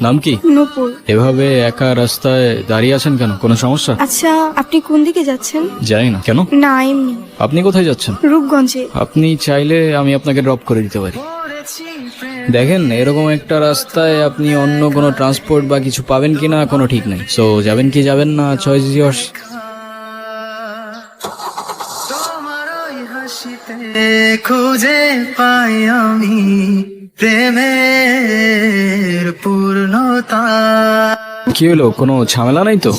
নাম কি? নূপুর। এভাবে একা রাস্তায় দাঁড়িয়ে আছেন কেন? কোনো সমস্যা? আচ্ছা আপনি কোন দিকে যাচ্ছেন? জানি না। কেন? না এমনি। আপনি কোথায় যাচ্ছেন? রূপগঞ্জে। আপনি চাইলে আমি আপনাকে ড্রপ করে দিতে পারি। দেখেন এরকম একটা রাস্তায় আপনি অন্য কোনো ট্রান্সপোর্ট বা কিছু পাবেন কিনা কোনো ঠিক নাই। সো যাবেন কি যাবেন না চয়েস ইয়ার্স খুঁজে পাই আমি প্রেমের কি হলো? কোনো ঝামেলা নাই তো?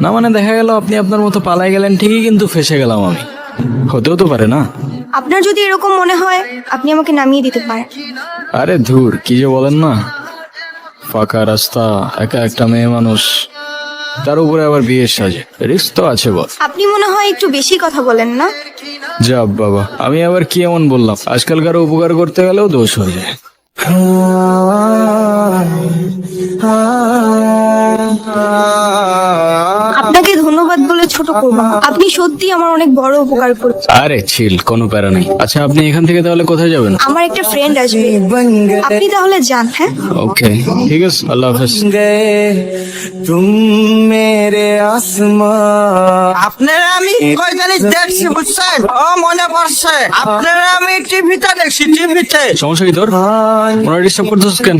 না মানে দেখা গেল আপনি আপনার মতো পালাই গেলেন ঠিকই কিন্তু ফেসে গেলাম আমি। হতেও তো পারে না? আপনার যদি এরকম মনে হয় আপনি আমাকে নামিয়ে দিতে পারেন। আরে ধুর কি যে বলেন না। ফাঁকা রাস্তা একা একটা মেয়ে মানুষ তার উপরে আবার বিয়ের সাজে। রিস্ক তো আছে বল। আপনি মনে হয় একটু বেশি কথা বলেন না? যা বাবা আমি আবার কি এমন বললাম? আজকাল কারও উপকার করতে গেলেও দোষ হয়ে যায়। করব। আপনি সত্যি আমার অনেক বড় উপকার করেছেন আরে চিল কোনো প্যারা নেই। আচ্ছা আপনি এখান থেকে তাহলে কোথায় যাবেন? আমার একটা ফ্রেন্ড আসবে। আপনি তাহলে যান হ্যাঁ? ওকে ঠিক আছে আল্লাহ হাফেজ। তুম মেরে আসমান। আপনারা আমি কয় দেখছি বুঝছেন? ও মনে পড়ছে। আপনারা আমি টিভিতে দেখছি টিভিতে। সমস্যা কি তোর? ওরা ডিস্টার্ব করতেছিস কেন?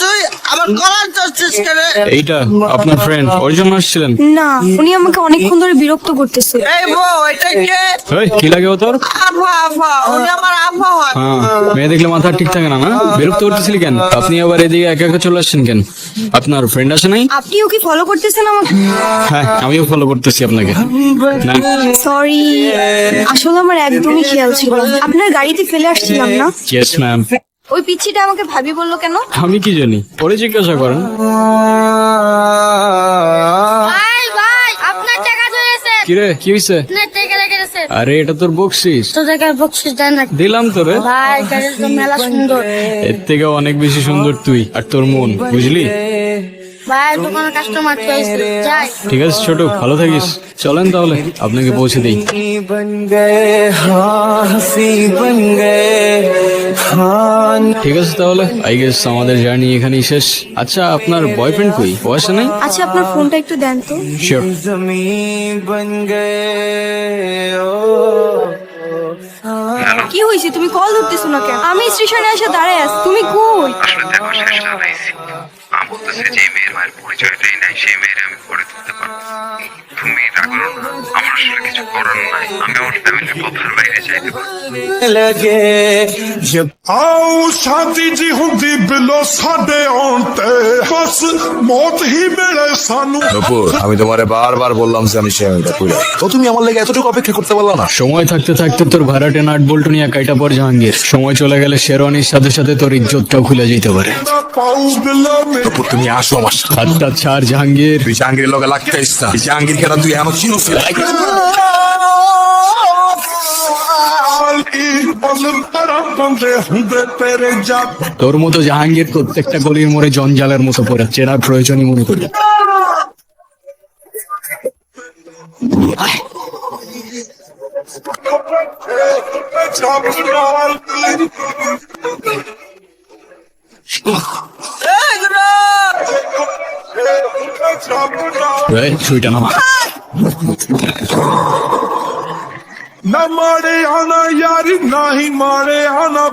তুই আমার ধরছিস কেন? এইটা আপনার ফ্রেন্ড ওর জন্য আসছিলেন? না উনি আমাকে অনেকক্ষণ ধরে বিরক্ত করতেছে। এই বউ এটা কে? এই কি লাগে ও তোর? আফা আফা উনি আমার আফা হয় হ্যাঁ মেয়ে দেখলে মাথা ঠিক থাকে না না? বিরক্ত করতেছিলি কেন? আপনি আবার এদিকে একা একা চলে আসছেন কেন? আপনার ফ্রেন্ড আছে নাই? আপনিও কি ফলো করতেছেন আমাকে? হ্যাঁ আমিও ফলো করতেছি আপনাকে। সরি আসলে আমার একদমই খেয়াল ছিল না। আপনার গাড়িতে ফেলে আসছিলাম না? ইয়েস ম্যাম ওই পিচ্ছিটা আমাকে ভাবি বলল কেন? আমি কি জানি? পরে জিজ্ঞাসা করেন ভাই ভাই আপনার টাকা চলেছে কিরে কি গেছে আরে এটা তোর বকশিস। তো বকশিস দেন না দিলাম তোরে। ভাই তো মেলা সুন্দর। এর থেকে অনেক বেশি সুন্দর তুই আর তোর মন বুঝলি? ঠিক আছে ছোট ভালো থাকিস। চলেন তাহলে আপনাকে পৌঁছে দিই। ঠিক আছে তাহলে আই গেস আমাদের জার্নি এখানেই শেষ। আচ্ছা আপনার বয়ফ্রেন্ড কই? ও নাই? আচ্ছা আপনার ফোনটা একটু দেন তো। শিওর কি হয়েছে? তুমি কল ধরতেছো না কেন? আমি স্টেশনে এসে দাঁড়ায় আছি। মা যে মেয়ের মায়ের পরিচয়টাই নাই, সেই মেয়ের আমি করে তুলতে পারব তুমি রাগলো না, আমার আসলে কিছু করার নাই। আমি আমার ফ্যামিলির কথার বাইরে চাইতে পারি ਆਉ ਸ਼ਾਂਤੀ ਜੀ ਹੁੰਦੀ ਬਿਲੋ ਸਾਡੇ ਆਉਣ ਤੇ ਬਸ ਮੌਤ ਹੀ ਮਿਲੇ ਸਾਨੂੰ নপুর আমি তোমারে বারবার বললাম যে আমি শ্যামিটা কইরা তো তুমি আমার লাগে এতটুকু অপেক্ষা করতে পারলা না? সময় থাকতে থাকতে তোর ভাড়াটে নাট বল্টু নিয়ে কাইটা পর জাহাঙ্গীর। সময় চলে গেলে শেরওয়ানির সাথে সাথে তোর ইজ্জতটাও খুলে যেতে পারে। পাউ বিলো নপুর তুমি আসো আমার সাথে। আচ্ছা জাহাঙ্গীর। জাহাঙ্গীর লগে লাগতে ইচ্ছা জাহাঙ্গীর তুই আমার চিনো তোর মতো জাহাঙ্গীর প্রত্যেকটা গলির মোড়ে জঞ্জালের মতো পড়ে চেনার প্রয়োজনই মনে করি। ছুটানো न मारे आना यारी ना ही मारे आना